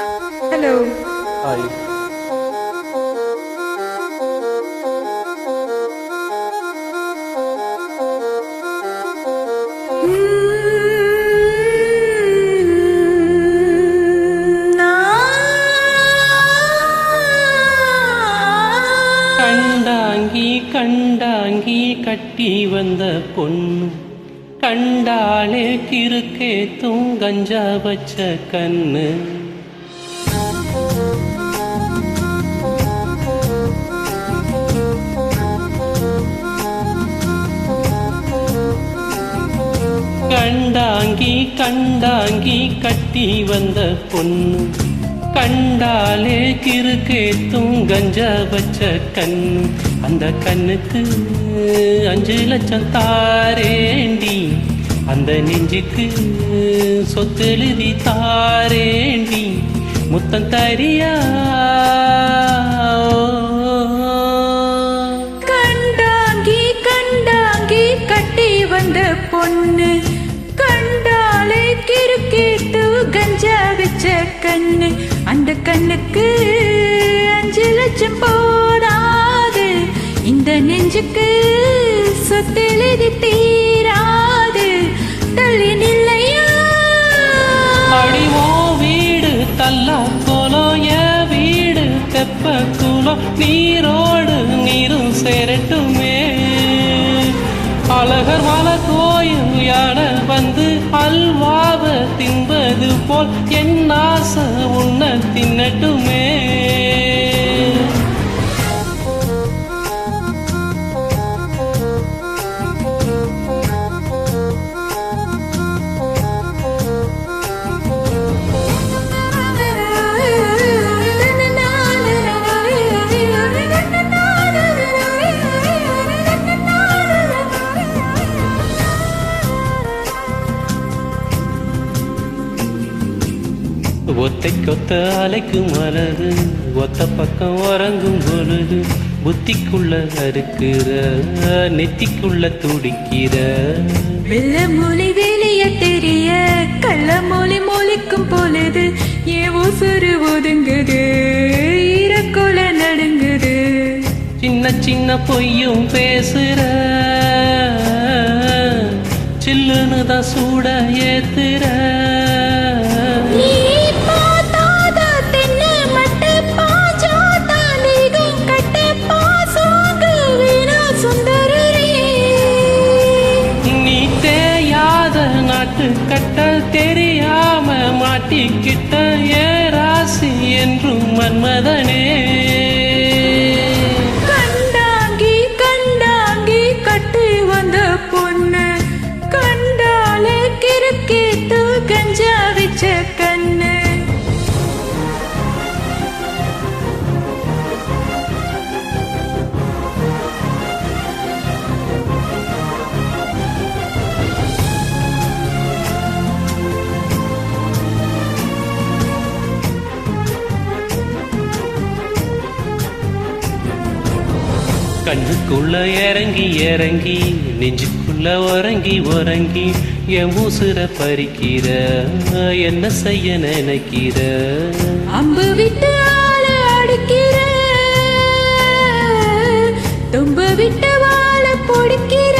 Hello hi கண்டாங்கி கண்டாங்கி கட்டி வந்த பொண்ணு கண்டாலே கிறுக்கே கஞ்சா வச்ச கண்ணு கண்டாங்கி கட்டி வந்த பொண்ணு. கண்டாலே கிறுக்கேத்தும் கஞ்சா வச்ச கண்ணு. அந்த கண்ணுக்கு அஞ்சு லட்சம் தாரேண்டி. அந்த நெஞ்சுக்கு சொத்தெழுதி தாரேண்டி. முத்தம் தரியா வச்ச கண்ணு அந்த கண்ணுக்கு அஞ்சு லட்சம் போடாது. இந்த நெஞ்சுக்கு சொத்தெழுதி தீராது. தள்ளி நில்லையா அடிவோ வீடு தல்லா கோலம் என் வீடு தெப்ப குளம் நீரோடு நீரும் சேரட்டுமே. அழகர் மலை கோயில் யானை வந்து போல் என் ஆசை உன்ன தின்னட்டுமே. ஒத்தை கொத்த அலைக்கும் மலரு. ஒத்த பக்கம் உறங்கும் பொழுது புத்திக்குள்ள அறுக்கிற நெத்திக்குள்ள துடிக்கிற. வெள்ள மொழி வெளிய தெரிய கள்ள மொழி மொழிக்கும் பொழுது ஏன் உசுறு ஒதுங்குது ஈரக்கொல நடுங்குது. சின்ன சின்ன பொய்யும் பேசுற சில்லுன்னு தான் சூட ஏத்துற. மாட்டிக்கிட்ட ஏ ராசி என்றும் மன்மதனே. கண்ணுக்குள்ள இறங்கி இறங்கி நெஞ்சுக்குள்ள உறங்கி உறங்கி என் உசுர பறிக்கிற என்ன செய்ய நினைக்கிற? அம்பு விட்டு அடிக்கிற தும்பு விட்டு வாழ பொடிக்கிற.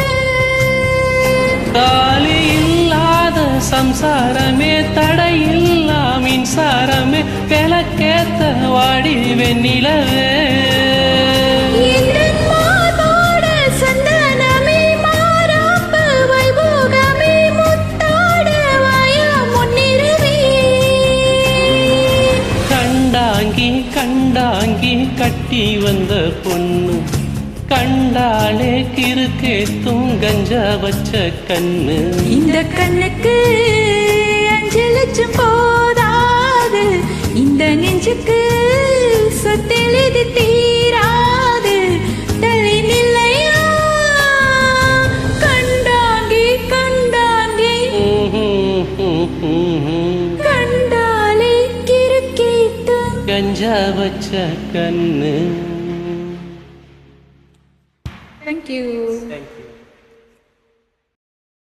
தாலி இல்லாத சம்சாரமே தடையில்லா மின்சாரமே விளக்கேத்த வாடி வெண்ணிலவே. கட்டி வந்த பொண்ணு கண்டாலே கிறுக்கேத்தும் கஞ்சா வச்ச கண்ணு. இந்த கண்ணுக்கு அஞ்சு லட்சம் போதாது. இந்த நெஞ்சுக்கு சொத்தெழுதி தீ കഞ്ചാവച്ച കണ്ണ് താങ്ക് യു